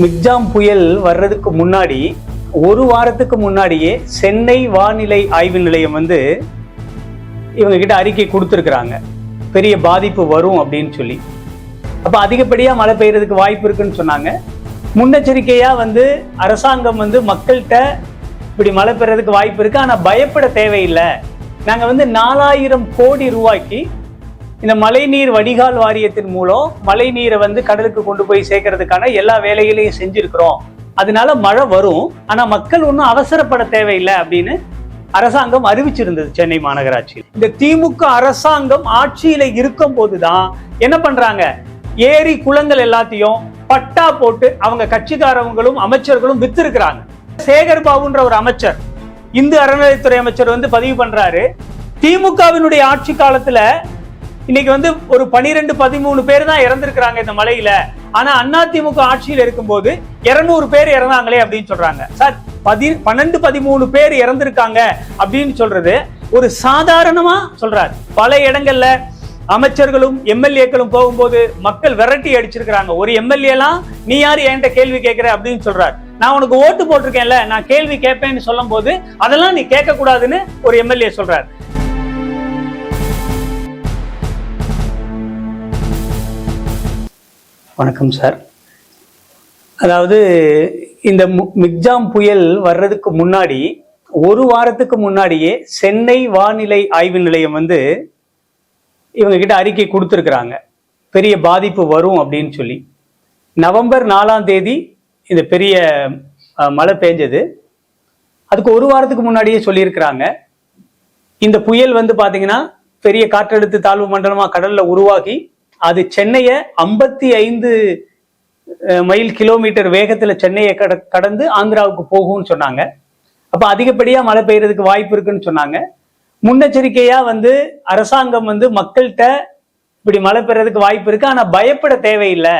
Michaung புயல் வர்றதுக்கு முன்னாடி ஒரு வாரத்துக்கு முன்னாடியே சென்னை வானிலை ஆய்வு நிலையம் வந்து இவங்க கிட்ட அறிக்கை கொடுத்துருக்குறாங்க. பெரிய பாதிப்பு வரும் அப்படின்னு சொல்லி. அப்போ அதிகப்படியாக மழை பெய்யறதுக்கு வாய்ப்பு இருக்குன்னு சொன்னாங்க. முன்னெச்சரிக்கையாக வந்து அரசாங்கம் வந்து மக்கள்கிட்ட இப்படி மழை பெய்யறதுக்கு வாய்ப்பு இருக்குது ஆனால் பயப்பட தேவையில்லை. நாங்கள் வந்து நாலாயிரம் கோடி ரூபாய்க்கு இந்த மழைநீர் வடிகால் வாரியத்தின் மூலம் மழை நீரை வந்து கடலுக்கு கொண்டு போய் சேர்க்கறதுக்கான எல்லா வேலைகளையும் செஞ்சிருக்கிறோம். அதனால மழை வரும். ஆனா மக்கள் ஒன்றும் அவசரப்பட தேவையில்லை அப்படின்னு அரசாங்கம் அறிவிச்சிருந்தது சென்னை மாநகராட்சியில். இந்த திமுக அரசாங்கம் ஆட்சியில இருக்கும் போதுதான் என்ன பண்றாங்க? ஏரி குளங்கள் எல்லாத்தையும் பட்டா போட்டு அவங்க கட்சிக்காரவங்களும் அமைச்சர்களும் வித்திருக்கிறாங்க. சேகர் பாபுன்ற ஒரு அமைச்சர் இந்து அறநிலையத்துறை அமைச்சர் வந்து பதிவு பண்றாரு. திமுகவினுடைய ஆட்சி காலத்துல இன்னைக்கு வந்து ஒரு பனிரெண்டு பதிமூணு பேர் தான் இறந்திருக்கிறாங்க இந்த மலையில. ஆனா அதிமுக ஆட்சியில் இருக்கும்போது இருநூறு பேர் இறந்தாங்களே அப்படின்னு சொல்றாங்க. சார் பதி பன்னெண்டு பதிமூணு பேர் இறந்திருக்காங்க அப்படின்னு சொல்றது ஒரு சாதாரணமா சொல்றாரு. பல இடங்கள்ல அமைச்சர்களும் எம்எல்ஏக்களும் போகும்போது மக்கள் விரட்டி அடிச்சிருக்கிறாங்க. ஒரு எம்எல்ஏலாம் நீ யார்? என்கிட்ட கேள்வி கேட்கிற? அப்படின்னு சொல்றாரு. நான் உனக்கு ஓட்டு போட்டிருக்கேன்ல நான் கேள்வி கேட்பேன்னு சொல்லும் போது அதெல்லாம் நீ கேட்க கூடாதுன்னு ஒரு எம்எல்ஏ சொல்றாரு. வணக்கம் சார் அதாவது இந்த மிக்ஜாம் புயல் வர்றதுக்கு முன்னாடி ஒரு வாரத்துக்கு முன்னாடியே சென்னை வானிலை ஆய்வு நிலையம் வந்து இவங்க கிட்ட அறிக்கை கொடுத்துருக்குறாங்க. பெரிய பாதிப்பு வரும் அப்படின்னு சொல்லி. நவம்பர் நாலாம் தேதி இந்த பெரிய மழை பெஞ்சது. அதுக்கு ஒரு வாரத்துக்கு முன்னாடியே சொல்லியிருக்கிறாங்க. இந்த புயல் வந்து பார்த்தீங்கன்னா பெரிய காற்றழுத்த தாழ்வு மண்டலமாக கடலில் உருவாகி அது சென்னையை ஐம்பத்தி ஐந்து மைல் கிலோமீட்டர் வேகத்தில் சென்னையை கட கடந்து ஆந்திராவுக்கு போகும்னு சொன்னாங்க. அப்போ அதிகப்படியாக மழை பெய்யறதுக்கு வாய்ப்பு இருக்குன்னு சொன்னாங்க. முன்னெச்சரிக்கையாக வந்து அரசாங்கம் வந்து மக்கள்கிட்ட இப்படி மழை பெறதுக்கு வாய்ப்பு இருக்கு. ஆனால் பயப்பட தேவையில்லை.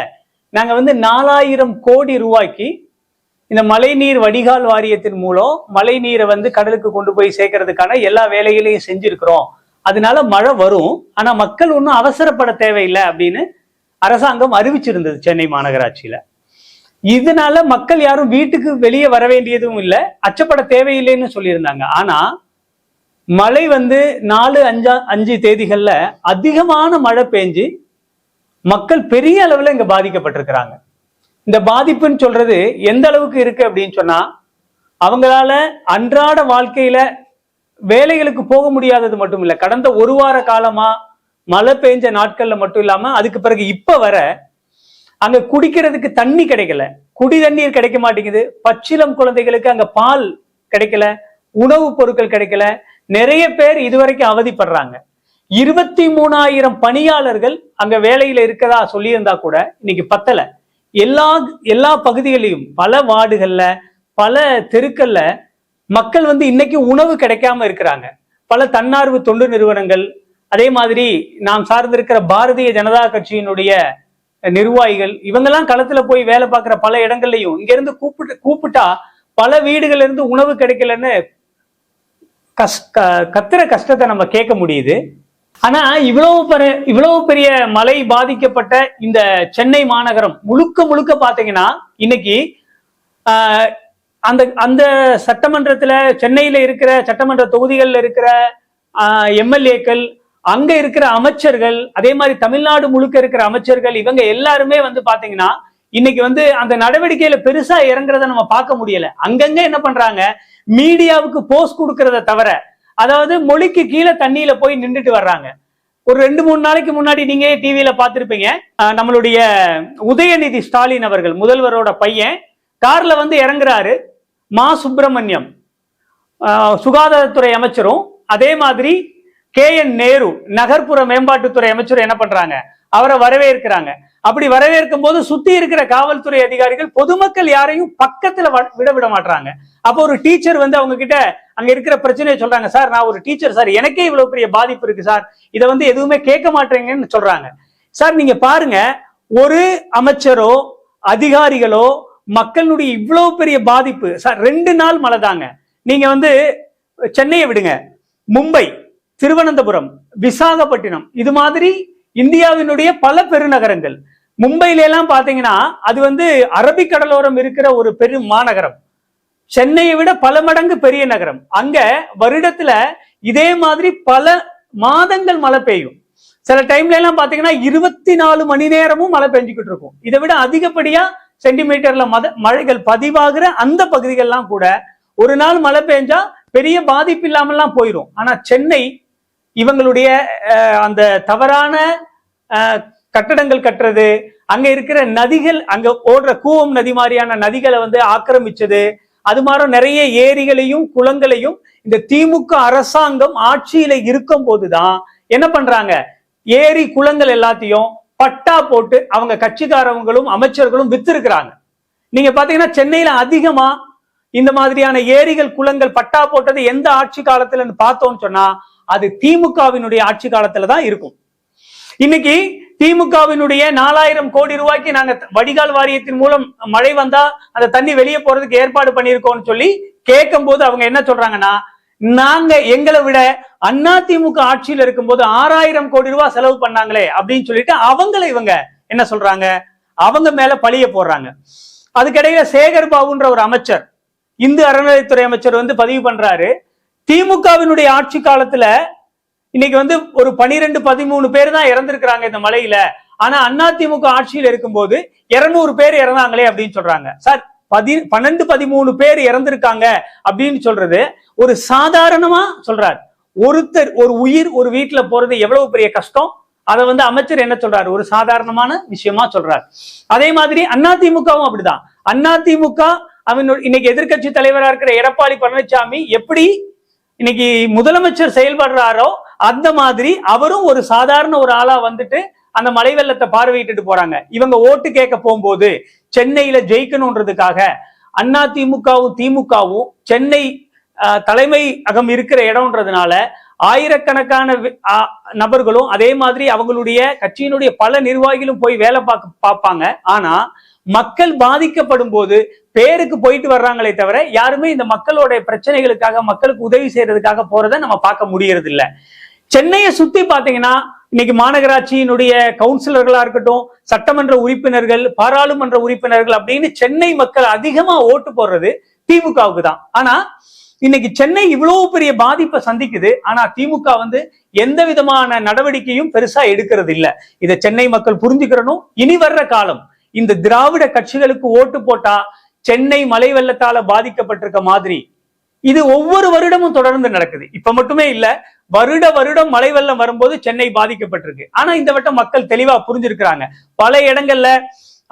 நாங்கள் வந்து நாலாயிரம் கோடி ரூபாய்க்கு இந்த மழைநீர் வடிகால் வாரியத்தின் மூலம் மழை நீரை வந்து கடலுக்கு கொண்டு போய் சேர்க்கறதுக்கான எல்லா வேலைகளையும் செஞ்சிருக்கிறோம். அதனால மழை வரும். ஆனா மக்கள் ஒன்றும் அவசரப்பட தேவையில்லை அப்படின்னு அரசாங்கம் அறிவிச்சிருந்தது சென்னை மாநகராட்சியில. இதனால மக்கள் யாரும் வீட்டுக்கு வெளியே வர வேண்டியதும் இல்லை அச்சப்பட தேவையில்லைன்னு சொல்லியிருந்தாங்க. ஆனா மழை வந்து நாலு அஞ்சா அஞ்சு தேதிகள்ல அதிகமான மழை பெஞ்சு மக்கள் பெரிய அளவுல இங்க பாதிக்கப்பட்டிருக்கிறாங்க. இந்த பாதிப்புன்னு சொல்றது எந்த அளவுக்கு இருக்கு அப்படின்னு சொன்னா அவங்களால அன்றாட வாழ்க்கையில வேலைகளுக்கு போக முடியாதது மட்டும் இல்ல கடந்த ஒரு வார காலமா மழை பெஞ்ச நாட்கள்ல மட்டும் இல்லாம அதுக்கு பிறகு இப்ப வர அங்க குடிக்கிறதுக்கு தண்ணி கிடைக்கல. குடி தண்ணீர் கிடைக்க மாட்டேங்குது. பச்சிலம் குழந்தைகளுக்கு அங்க பால் கிடைக்கல. உணவுப் பொருட்கள் கிடைக்கல. நிறைய பேர் இதுவரைக்கும் அவதிப்படுறாங்க. இருபத்தி மூணாயிரம் பணியாளர்கள் அங்க வேலையில இருக்கதா சொல்லியிருந்தா கூட இன்னைக்கு பத்தல. எல்லா எல்லா பகுதிகளிலும் பல வார்டுகள்ல பல தெருக்கள்ல மக்கள் வந்து இன்னைக்கு உணவு கிடைக்காம இருக்கிறாங்க. பல தன்னார்வ தொண்டு நிறுவனங்கள் அதே மாதிரி நாம் சார்ந்திருக்கிற பாரதிய ஜனதா கட்சியினுடைய நிர்வாகிகள் இவங்கெல்லாம் களத்துல போய் வேலை பார்க்குற பல இடங்கள்லையும் இங்க இருந்து கூப்பிட்டு கூப்பிட்டா பல வீடுகள்ல இருந்து உணவு கிடைக்கலன்னு கஷ் க- கத்துற கஷ்டத்தை நம்ம கேட்க முடியுது. ஆனா இவ்வளவு பெரிய இவ்வளவு பெரிய மழை பாதிக்கப்பட்ட இந்த சென்னை மாநகரம் முழுக்க முழுக்க பாத்தீங்கன்னா இன்னைக்கு ஆஹ், அந்த அந்த சட்டமன்றத்துல சென்னையில இருக்கிற சட்டமன்ற தொகுதிகளில் இருக்கிற எம்எல்ஏக்கள் அங்க இருக்கிற அமைச்சர்கள் அதே மாதிரி தமிழ்நாடு முழுக்க இருக்கிற அமைச்சர்கள் இவங்க எல்லாருமே வந்து பாத்தீங்கன்னா இன்னைக்கு வந்து அந்த நடவடிக்கையில பெருசா இறங்குறத நம்ம பார்க்க முடியல. அங்கங்க என்ன பண்றாங்க? மீடியாவுக்கு போஸ்ட் கொடுக்கறத தவிர அதாவது மொழிக்கு கீழே தண்ணியில போய் நின்றுட்டு வர்றாங்க. ஒரு ரெண்டு மூணு நாளைக்கு முன்னாடி நீங்க டிவியில பார்த்துருப்பீங்க. நம்மளுடைய உதயநிதி ஸ்டாலின் அவர்கள் முதல்வரோட பையன் கார்ல வந்து இறங்குறாரு. மா சுப்பிரமணியம் சுகாதாரத்துறை அமைச்சரும் அதே மாதிரி கே என் நேரு நகர்ப்புற மேம்பாட்டுத்துறை அமைச்சரும் என்ன பண்றாங்க? அவரை வரவேற்கிறாங்க. அப்படி வரவேற்கும் போது சுத்தி இருக்கிற காவல்துறை அதிகாரிகள் பொதுமக்கள் யாரையும் பக்கத்துல வ- விட விட மாட்டாங்க அப்போ ஒரு டீச்சர் வந்து அவங்க கிட்ட அங்க இருக்கிற பிரச்சனையை சொல்றாங்க சார் நான் ஒரு டீச்சர் சார். எனக்கே இவ்வளவு பெரிய பாதிப்பு இருக்கு சார். இதை வந்து எதுவுமே கேட்க மாட்டேங்கன்னு சொல்றாங்க. சார் நீங்க பாருங்க ஒரு அமைச்சரோ அதிகாரிகளோ மக்களுடைய இவ்வளவு பெரிய பாதிப்பு சார் ரெண்டு நாள் மழை தாங்க. நீங்க வந்து சென்னையை விடுங்க. மும்பை திருவனந்தபுரம் விசாகப்பட்டினம் இது மாதிரி இந்தியாவினுடைய பல பெருநகரங்கள். மும்பையில எல்லாம் பாத்தீங்கன்னா அது வந்து அரபிக் கடலோரம் இருக்கிற ஒரு பெரும் மாநகரம். சென்னையை விட பல மடங்கு பெரிய நகரம். அங்க வருடத்துல இதே மாதிரி பல மாதங்கள் மழை பெய்யும். சில டைம்ல எல்லாம் பாத்தீங்கன்னா இருபத்தி நாலு மணி நேரமும் மழை பெஞ்சுக்கிட்டு இருக்கும். இதை விட அதிகப்படியா சென்டிமீட்டர்ல மத மழைகள் பதிவாகிற அந்த பகுதிகள்லாம் கூட ஒரு நாள் மழை பெஞ்சா பெரிய பாதிப்பு இல்லாமல்லாம் போயிடும் ஆனா சென்னை இவங்களுடைய அஹ், அந்த தவறான அஹ், கட்டடங்கள் கட்டுறது அங்க இருக்கிற நதிகள் அங்க ஓடுற கூவம் நதி மாதிரியான நதிகளை வந்து ஆக்கிரமிச்சது அது மாதிரி நிறைய ஏரிகளையும் குளங்களையும் இந்த திமுக அரசாங்கம் ஆட்சியில இருக்கும் போதுதான் என்ன பண்றாங்க? ஏரி குளங்கள் எல்லாத்தையும் பட்டா போட்டு அவங்க கட்சிக்காரவங்களும் அமைச்சர்களும் வித்திருக்கிறாங்க. நீங்க பாத்தீங்கன்னா சென்னையில அதிகமா இந்த மாதிரியான ஏரிகள் குளங்கள் பட்டா போட்டது எந்த ஆட்சி காலத்துல பார்த்தோம்னு சொன்னா அது திமுகவினுடைய ஆட்சி காலத்துல தான் இருக்கும். இன்னைக்கு திமுகவினுடைய நாலாயிரம் கோடி ரூபாய்க்கு நாங்க வடிகால் வாரியத்தின் மூலம் மழை வந்தா அந்த தண்ணி வெளியே போறதுக்கு ஏற்பாடு பண்ணியிருக்கோம்னு சொல்லி கேட்கும் போது அவங்க என்ன சொல்றாங்கன்னா நாங்க எங்களை விட அண்ணா திமுக ஆட்சியில் இருக்கும்போது ஆறாயிரம் கோடி ரூபாய் செலவு பண்ணாங்களே அப்படின்னு சொல்லிட்டு அவங்கள இவங்க என்ன சொல்றாங்க? அவங்க மேல பழிய போடுறாங்க. அதுக்கிடையில சேகர் பாபுன்ற ஒரு அமைச்சர் இந்து அறநிலையத்துறை அமைச்சர் வந்து பதிவு பண்றாரு. திமுகவினுடைய ஆட்சி காலத்துல இன்னைக்கு வந்து ஒரு பனிரெண்டு பதிமூணு பேர் தான் இறந்திருக்கிறாங்க இந்த மலையில. ஆனா அதிமுக ஆட்சியில் இருக்கும்போது இருநூறு பேர் இறந்தாங்களே அப்படின்னு சொல்றாங்க. சார் பதி பன்னெண்டு பதிமூணு பேர் இறந்திருக்காங்க அப்படின்னு சொல்றது ஒரு சாதாரணமா சொல்றார். ஒருத்தர் ஒரு உயிர் ஒரு வீட்டுல போறது எவ்வளவு பெரிய கஷ்டம்? அதை வந்து அமைச்சர் என்ன சொல்றாரு? ஒரு சாதாரணமான விஷயமா சொல்றாரு. அதே மாதிரி அதிமுகவும் அப்படிதான். அதிமுக அவனோட இன்னைக்கு எதிர்கட்சி தலைவரா இருக்கிற எடப்பாடி பழனிசாமி எப்படி இன்னைக்கு முதலமைச்சர் செயல்படுறாரோ அந்த மாதிரி அவரும் ஒரு சாதாரண ஒரு ஆளா வந்துட்டு அந்த மலை வெள்ளத்தை பார்வையிட்டுட்டு போறாங்க. இவங்க ஓட்டு கேட்க போகும்போது சென்னையில ஜெயிக்கணும்ன்றதுக்காக அண்ணா திமுகவும் திமுகவும் சென்னை தலைமை அகம் இருக்கிற இடம்ன்றதுனால ஆயிரக்கணக்கான நபர்களும் அதே மாதிரி அவங்களுடைய கட்சியினுடைய பல நிர்வாகிகளும் போய் வேலை பார்க்க பார்ப்பாங்க. ஆனா மக்கள் பாதிக்கப்படும் போது பேருக்கு போயிட்டு வர்றாங்களே தவிர யாருமே இந்த மக்களோட பிரச்சனைகளுக்காக மக்களுக்கு உதவி செய்யறதுக்காக போறதை நம்ம பார்க்க முடியறது இல்ல சென்னையை சுத்தி பாத்தீங்கன்னா இன்னைக்கு மாநகராட்சியினுடைய கவுன்சிலர்களா இருக்கட்டும் சட்டமன்ற உறுப்பினர்கள் பாராளுமன்ற உறுப்பினர்கள் அப்படின்னு சென்னை மக்கள் அதிகமா ஓட்டு போடுறது திமுகவுக்கு தான். ஆனா இன்னைக்கு சென்னை இவ்வளவு பெரிய பாதிப்பை சந்திக்குது. ஆனா திமுக வந்து எந்த விதமான நடவடிக்கையும் பெருசா எடுக்கிறது இல்ல இதை சென்னை மக்கள் புரிஞ்சுக்கிறனும் இனி வர்ற காலம் இந்த திராவிட கட்சிகளுக்கு ஓட்டு போட்டா சென்னை மலை வெள்ளத்தால பாதிக்கப்பட்டிருக்க மாதிரி. இது ஒவ்வொரு வருடமும் தொடர்ந்து நடக்குது. இப்ப மட்டுமே இல்ல வருட வருடம் மழை வெள்ளம் வரும்போது சென்னை பாதிக்கப்பட்டிருக்கு. ஆனா இந்த வட்டம் மக்கள் தெளிவா புரிஞ்சிருக்கிறாங்க. பல இடங்கள்ல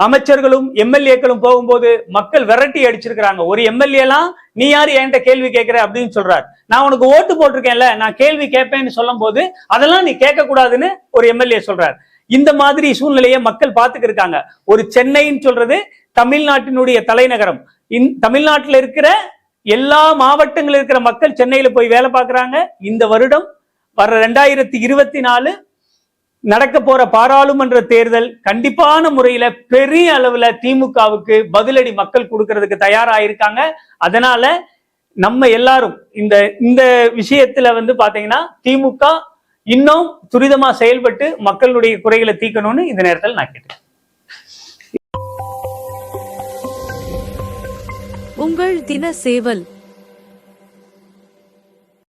அமைச்சர்களும் எம்எல்ஏக்களும் போகும்போது மக்கள் விரட்டி அடிச்சிருக்கிறாங்க. ஒரு எம்எல்ஏ எல்லாம் நீ யாரு? என்கிட்ட கேள்வி கேட்கிற? அப்படின்னு சொல்றாரு. நான் உனக்கு ஓட்டு போட்டிருக்கேன்ல நான் கேள்வி கேட்பேன்னு சொல்லும் போது அதெல்லாம் நீ கேட்க கூடாதுன்னு ஒரு எம்எல்ஏ சொல்றாரு. இந்த மாதிரி சூழ்நிலையை மக்கள் பார்த்துக்கு இருக்காங்க. ஒரு சென்னைன்னு சொல்றது தமிழ்நாட்டினுடைய தலைநகரம். இந் தமிழ்நாட்டில் இருக்கிற எல்லா மாவட்டங்களில் இருக்கிற மக்கள் சென்னையில போய் வேலை பார்க்குறாங்க. இந்த வருடம் வர ரெண்டாயிரத்தி இருபத்தி நாலு நடக்க போற பாராளுமன்ற தேர்தல் கண்டிப்பான முறையில பெரிய அளவுல திமுகவுக்கு பதிலடி மக்கள் கொடுக்கறதுக்கு தயாராயிருக்காங்க. அதனால நம்ம எல்லாரும் இந்த இந்த விஷயத்துல வந்து பாத்தீங்கன்னா திமுக இன்னும் துரிதமா செயல்பட்டு மக்களுடைய குறைகளை தீர்க்கணும்னு இந்த நேரத்தில் நான் கேட்டேன் உங்கள் தின சேவல்